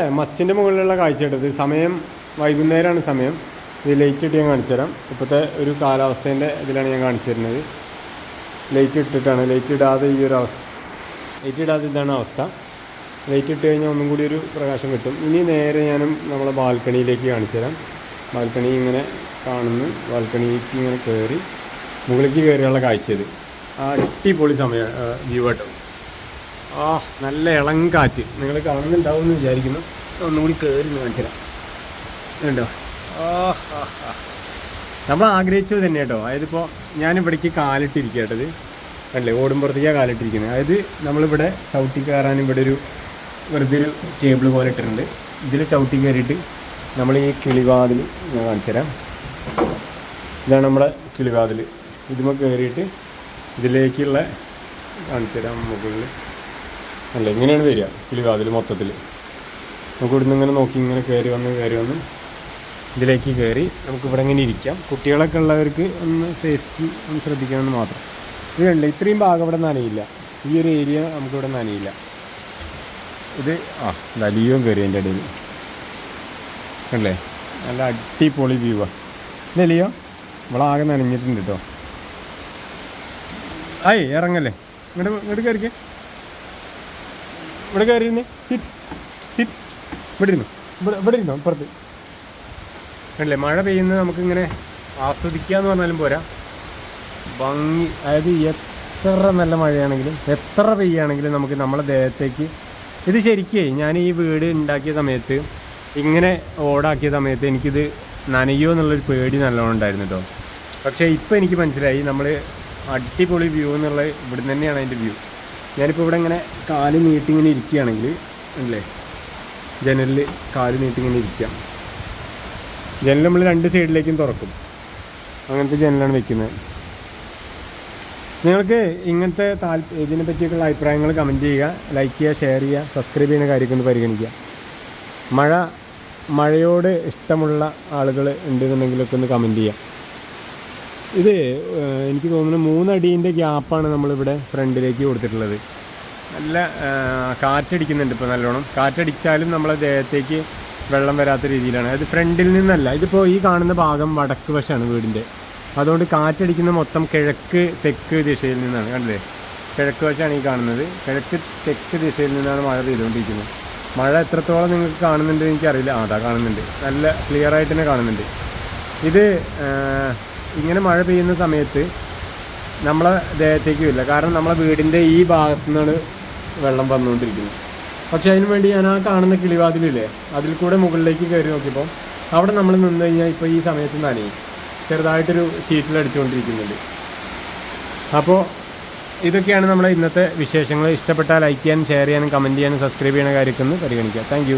മച്ചിന്റെ മുകളിലുള്ള കാഴ്ച എടുത്ത് സമയം വൈകുന്നേരമാണ് സമയം. ഇത് ലൈറ്റ് ഇട്ട് ഞാൻ കാണിച്ചു തരാം. ഇപ്പോഴത്തെ ഒരു കാലാവസ്ഥേന്റെ ഇതിലാണ് ഞാൻ കാണിച്ചു തരുന്നത്. ലൈറ്റ് ഇട്ടിട്ടാണ്. ലൈറ്റ് ഇടാതെ ഈ ഒരു അവസ്ഥ. ലൈറ്റ് ഇടാതെ ഇതാണ് അവസ്ഥ. ലൈറ്റ് ഇട്ട് കഴിഞ്ഞാൽ ഒന്നും കൂടി ഒരു പ്രകാശം കിട്ടും. ഇനി നേരെ ഞാനും നമ്മളെ ബാൽക്കണിയിലേക്ക് കാണിച്ചു തരാം. ബാൽക്കണി ഇങ്ങനെ കാണുന്നു. ബാൽക്കണിക്ക് ഇങ്ങനെ കയറി മുകളിലേക്ക് കയറിയുള്ള കാഴ്ച ഇത്. ആ അടിപൊളി സമയം വ്യൂ ആ നല്ല ഇളം കാറ്റ്. നിങ്ങൾ കാണുന്നുണ്ടാവും എന്ന് വിചാരിക്കുന്നു ഒന്നുകൂടി കയറി കാണിച്ചു തരാം ഉണ്ടോ. നമ്മൾ ആഗ്രഹിച്ചത് തന്നെ കേട്ടോ. അതായത് ഇപ്പോൾ ഞാനിവിടേക്ക് കാലിട്ടിരിക്കേണ്ടത് അല്ലേ ഓടുമ്പുറത്തേക്കാണ് കാലിട്ടിരിക്കുന്നത്. അതായത് നമ്മളിവിടെ ചവിട്ടി കയറാൻ ഇവിടെ ഒരു വെറുതെ ഒരു ടേബിൾ പോലെ ഇട്ടിട്ടുണ്ട്. ഇതിൽ ചവിട്ടി കയറിയിട്ട് നമ്മൾ ഈ കിളിവാതിൽ ഞാൻ കാണിച്ചു തരാം ഇതാണ് നമ്മുടെ കിളിവാതിൽ ഇതുമ്മ കയറിയിട്ട് ഇതിലേക്കുള്ള കാണിച്ചു തരാം മുകളിൽ അല്ല ഇങ്ങനെയാണ് വരിക കിളിവാതിൽ മൊത്തത്തിൽ നമുക്ക് ഇവിടുന്ന് ഇങ്ങനെ നോക്കി ഇങ്ങനെ കയറി വന്ന് കയറി വന്ന് ഇതിലേക്ക് കയറി നമുക്ക് ഇവിടെ ഇങ്ങനെ ഇരിക്കാം. കുട്ടികളൊക്കെ ഉള്ളവർക്ക് ഒന്ന് സേഫ്റ്റി ഒന്ന് ശ്രദ്ധിക്കണമെന്ന് മാത്രം. ഇത് കണ്ടില്ല ഇത്രയും ഭാഗം ഇവിടെ നനയില്ല. ഈ ഒരു ഏരിയ നമുക്കിവിടെ നനയില്ല. ഇത് ആ വലിയും കയറി എന്റെ ഇടയിൽ. അല്ലേ നല്ല അടിപൊളി വ്യൂ ഇല്ലല്ലയോ ഇവളാകെ നനഞ്ഞിട്ടുണ്ട് കേട്ടോ ആയി ഇറങ്ങല്ലേ. ഇങ്ങോട്ട് ഇങ്ങോട്ട് കയറിക്കേ. ഇവിടെ കയറി സിറ്റ് സിറ്റ് ഇവിടെ ഇരുന്നു ഇവിടെ ഇവിടെ ഇരുന്നോ അപ്പുറത്ത് അല്ലേ മഴ പെയ്യുന്നത് നമുക്കിങ്ങനെ ആസ്വദിക്കുക എന്ന് പറഞ്ഞാലും പോരാ. ഭംഗി. അതായത് എത്ര നല്ല മഴയാണെങ്കിലും എത്ര പെയ്യാണെങ്കിലും നമുക്ക് നമ്മളെ ദേഹത്തേക്ക് ഇത് ശരിക്കേ ഞാൻ ഈ വീട് ഉണ്ടാക്കിയ സമയത്ത് ഇങ്ങനെ ഓടാക്കിയ സമയത്ത് എനിക്കിത് നനയോ എന്നുള്ളൊരു പേടി നല്ലോണം ഉണ്ടായിരുന്നു കേട്ടോ പക്ഷേ ഇപ്പോൾ എനിക്ക് മനസ്സിലായി നമ്മൾ അടിപൊളി വ്യൂ എന്നുള്ള ഇവിടെ തന്നെയാണ് അതിന്റെ വ്യൂ ഞാനിപ്പോൾ ഇവിടെ ഇങ്ങനെ കാൽ നീട്ടി ഇങ്ങനെ ഇരിക്കുകയാണെങ്കിൽ അല്ലേ? ജനലിൽ കാൽ നീട്ടി ഇങ്ങനെ ഇരിക്കാം. ജനൽ നമ്മൾ രണ്ട് സൈഡിലേക്കും തുറക്കും. അങ്ങനത്തെ ജനലാണ് വെക്കുന്നത്. നിങ്ങൾക്ക് ഇങ്ങനത്തെ താല്പ ഇതിനെ പറ്റിയൊക്കെയുള്ള അഭിപ്രായങ്ങൾ കമന്റ് ചെയ്യുക ലൈക്ക് ചെയ്യുക ഷെയർ ചെയ്യുക സബ്സ്ക്രൈബ് ചെയ്യുന്ന കാര്യമൊക്കെ ഒന്ന് പരിഗണിക്കുക. മഴ മഴയോട് ഇഷ്ടമുള്ള ആളുകൾ ഉണ്ടെന്നുണ്ടെങ്കിലൊക്കെ ഒന്ന് കമന്റ് ചെയ്യുക. ഇത് എനിക്ക് തോന്നുന്നു മൂന്നടീന്റെ ഗ്യാപ്പാണ് നമ്മളിവിടെ ഫ്രണ്ടിലേക്ക് കൊടുത്തിട്ടുള്ളത്. നല്ല കാറ്റടിക്കുന്നുണ്ട് ഇപ്പോൾ നല്ലോണം. കാറ്റടിച്ചാലും നമ്മളെ ദേഹത്തേക്ക് വെള്ളം വരാത്ത രീതിയിലാണ്. അത് ഫ്രണ്ടിൽ നിന്നല്ല ഇതിപ്പോൾ ഈ കാണുന്ന ഭാഗം വടക്ക് വശമാണ് വീടിന്റെ അതുകൊണ്ട് കാറ്റടിക്കുന്ന മൊത്തം കിഴക്ക് തെക്ക് ദിശയിൽ നിന്നാണ്. കണ്ടില്ലേ? കിഴക്ക് വശമാണ് ഈ കാണുന്നത്. കിഴക്ക് തെക്ക് ദിശയിൽ നിന്നാണ് മഴ പെയ്തുകൊണ്ടിരിക്കുന്നത്. മഴ എത്രത്തോളം നിങ്ങൾക്ക് കാണുന്നുണ്ട് എനിക്കറിയില്ല. അതാ കാണുന്നുണ്ട്. നല്ല ക്ലിയർ ആയിട്ട് തന്നെ കാണുന്നുണ്ട്. ഇത് ഇങ്ങനെ മഴ പെയ്യുന്ന സമയത്ത് നമ്മളെ ദേഹത്തേക്കും ഇല്ല കാരണം നമ്മളെ വീടിന്റെ ഈ ഭാഗത്തു നിന്നാണ് വെള്ളം വന്നുകൊണ്ടിരിക്കുന്നത്. പക്ഷെ അതിന് വേണ്ടി ഞാൻ ആ കാണുന്ന കിളിവാതിലില്ലേ അതിൽ കൂടെ മുകളിലേക്ക് കയറി നോക്കിയപ്പോൾ അവിടെ നമ്മൾ നിന്ന് കഴിഞ്ഞാൽ ഇപ്പോൾ ഈ സമയത്ത് നനയും. ചെറുതായിട്ടൊരു ചീറ്റിലടിച്ചുകൊണ്ടിരിക്കുന്നുണ്ട് അപ്പോൾ ഇതൊക്കെയാണ് നമ്മളെ ഇന്നത്തെ വിശേഷങ്ങൾ. ഇഷ്ടപ്പെട്ടാൽ ലൈക്ക് ചെയ്യാനും ഷെയർ ചെയ്യാനും കമന്റ് ചെയ്യാനും സബ്സ്ക്രൈബ് ചെയ്യുന്ന കാര്യമൊക്കെ ഒന്ന് പരിഗണിക്കുക. താങ്ക്